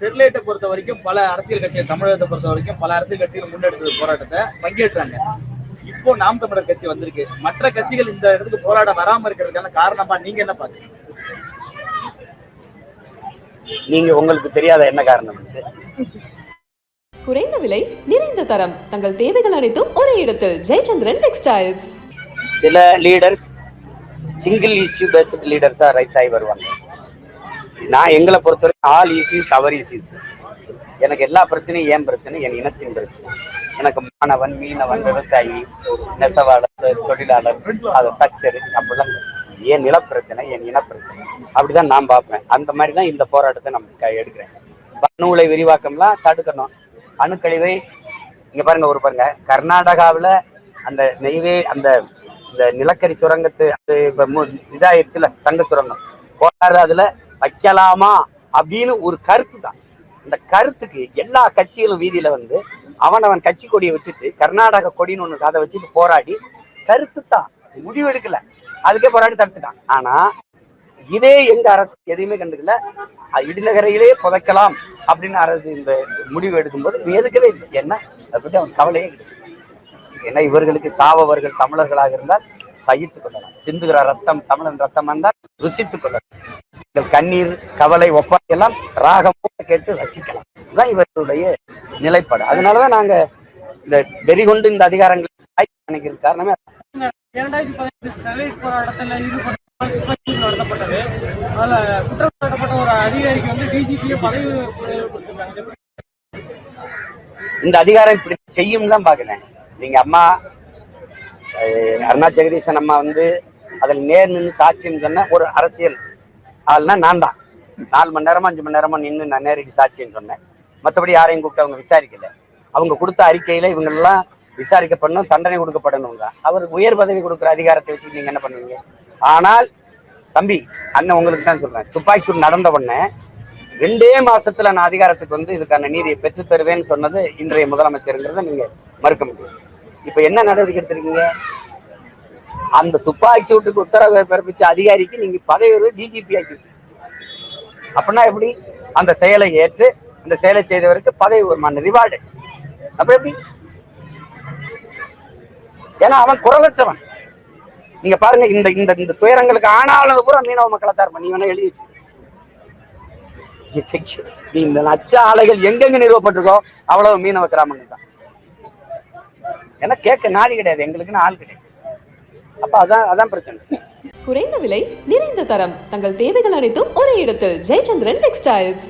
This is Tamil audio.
ஸ்டெர்லைட்டை பொறுத்த வரைக்கும் பல அரசியல் கட்சிகள் தமிழகத்தை பொறுத்த வரைக்கும் பல அரசியல் கட்சிகள் முன்னெடுத்தது போராட்டத்தை பங்கேற்றாங்க. இப்போ நாம் தமிழர் கட்சி வந்திருக்கு. மற்ற கட்சிகள் இந்த இடத்துக்கு போராட வராம இருக்கிறதுக்கான காரணமா நீங்க என்ன பாக்குறீங்க நீங்க உங்களுக்கு தெரியாத என்ன காரணம் குறைந்த விலை நிறைந்த தரம். தங்கள் தேவைகள் அனைத்தும் ஒரே இடத்தில். ஜெயச்சந்திரன் டெக்ஸ்டைல்ஸ். சில லீடர்ஸ் சிங்கிள் இஷ்யூ பேஸ்ட் லீடர்ஸா ரைஸ் ஆகி வருவாங்க. நான் எங்களை பொறுத்தவரைக்கும் ஆல் இஷ்யூஸ் அவர் இஷ்யூஸ் எனக்கு எல்லா பிரச்சனையும் ஏன் பிரச்சனை என் இனத்தின் பிரச்சனை. எனக்கு மாணவன் மீனவன் விவசாயி நெசவாளர் தொழிலாளர் அது தச்சர் அப்படிலாம் என் நிலப்பிரச்சனை என் இனப்பிரச்சனை. அப்படிதான் நான் பார்ப்பேன். அந்த மாதிரி தான் இந்த போராட்டத்தை நம்ம க- எடுக்கிறேன். அணுவுலை விரிவாக்கம்லாம் தடுக்கணும். அணுக்கழிவை இங்க பாருங்க ஒரு பாருங்க. கர்நாடகாவில் அந்த நெய்வே அந்த இந்த நிலக்கரி சுரங்கத்து அது இப்போ இதாயிருச்சுல தங்க சுரங்கம். போராடு அதுல வைக்கலாமா அப்படின்னு ஒரு கருத்து தான் இந்த கருத்துக்கு எல்லா கட்சிகளும் வீதியில வந்து அவன் அவன் கட்சி கொடியை விட்டுட்டு கர்நாடக கொடின்னு ஒண்ணு அதை வச்சுட்டு போராடி கருத்து தான் முடிவு எடுக்கல. அதுக்கே போராடி தடுத்துட்டான். ஆனா இதே எங்க அரசு எதையுமே கண்டுக்கல. இடிநகரையிலே புதைக்கலாம் அப்படின்னு அரசு இந்த முடிவு எடுக்கும்போது எதுக்கவே இல்லை. என்ன அதை பத்தி அவன் கவலையே கிடையாது. ஏன்னா இவர்களுக்கு சாவவர்கள் தமிழர்களாக இருந்தால் சகித்துக் கொள்ளலாம். சிந்துகிற ரத்தம் தமிழன் ரத்தம் வந்தால் ருசித்துக் கொள்ளலாம். கண்ணீர் கவலை ஒப்பாரி எல்லாம் ராகம் கேட்டு ரசிக்கலாம். இதுதான் இவர்களுடைய நிலைப்பாடு. அதனாலதான் நாங்க இந்த வெறி கொண்டு இந்த அதிகாரங்களை சாய்க்க நினைக்கிறது காரணமே இரண்டாயிரத்தி பதினெட்டு ஸ்டெர்லைட் போராட்டத்தில் ஈடுபட்ட துப்பாக்கிச்சூடு நடத்தப்பட்டது. அதுல குற்றம் சாட்டப்பட்ட ஒரு அதிகாரிக்கு வந்து டிஜிபியை பதவி உயர்வு கொடுத்திருக்காங்க இந்த அதிகாரம் இப்படி செய்யும் தான் பாக்குறேன் நீங்க அம்மா அருணா ஜெகதீசன் அம்மா வந்து அதில் நேர் நின்று சாட்சியம் சொன்ன ஒரு அரசியல் ஆள்னா நான் தான் நாலு மணி நேரமா அஞ்சு மணி நேரமா நின்று நான் நேரடி சாட்சின்னு சொன்னேன். மற்றபடி யாரையும் கூப்பிட்டு அவங்க விசாரிக்கல. அவங்க கொடுத்த அறிக்கையில இவங்கெல்லாம் விசாரிக்கப்படணும் தண்டனை கொடுக்கப்படணும் தான் அவர் உயர் பதவி கொடுக்குற அதிகாரத்தை வச்சு நீங்க என்ன பண்ணுவீங்க? ஆனால் தம்பி அண்ணன் உங்களுக்கு தான் சொல்றேன். துப்பாக்கி சூடு நடந்த உடனே ரெண்டே மாசத்துல நான் அதிகாரத்துக்கு வந்து இதுக்கான நீதியை பெற்று தருவேன்னு சொன்னது இன்றைய முதலமைச்சருங்கிறத நீங்க மறுக்க முடியும். இப்ப என்ன நடவடிக்கை எடுத்திருக்கீங்க? அந்த துப்பாக்கி சூட்டுக்கு உத்தரவு பிறப்பிச்ச அதிகாரிக்கு நீங்க பதவி டிஜிபி ஆக்கி அப்படின்னா எப்படி? அந்த செயலை ஏற்று அந்த செயலை செய்தவருக்கு பதவி வருமான ரிவார்டு அப்ப எப்படி? ஏன்னா அவன் குரலற்றவன். நீங்க பாருங்க இந்த இந்த இந்த துயரங்களுக்கு ஆனாலும் கூட மீனவ மக்களை தான் இருப்பான் நீ வேணா எழுதி வச்சு. நீ இந்த நச்ச ஆலைகள் எங்கெங்க நிறுவப்பட்டிருக்கோ அவ்வளவு மீனவ கிராமங்கள் தான். ஏன்னா கேட்க நாதி கிடையாது எங்களுக்குன்னு ஆள் கிடையாது. அப்ப அதான் அதான் பிரச்சனை. குறைந்த விலை நிறைந்த தரம். தங்கள் தேவைகள் அனைத்தும் ஒரே இடத்தில். ஜெயச்சந்திரன் டெக்ஸ்டைல்ஸ்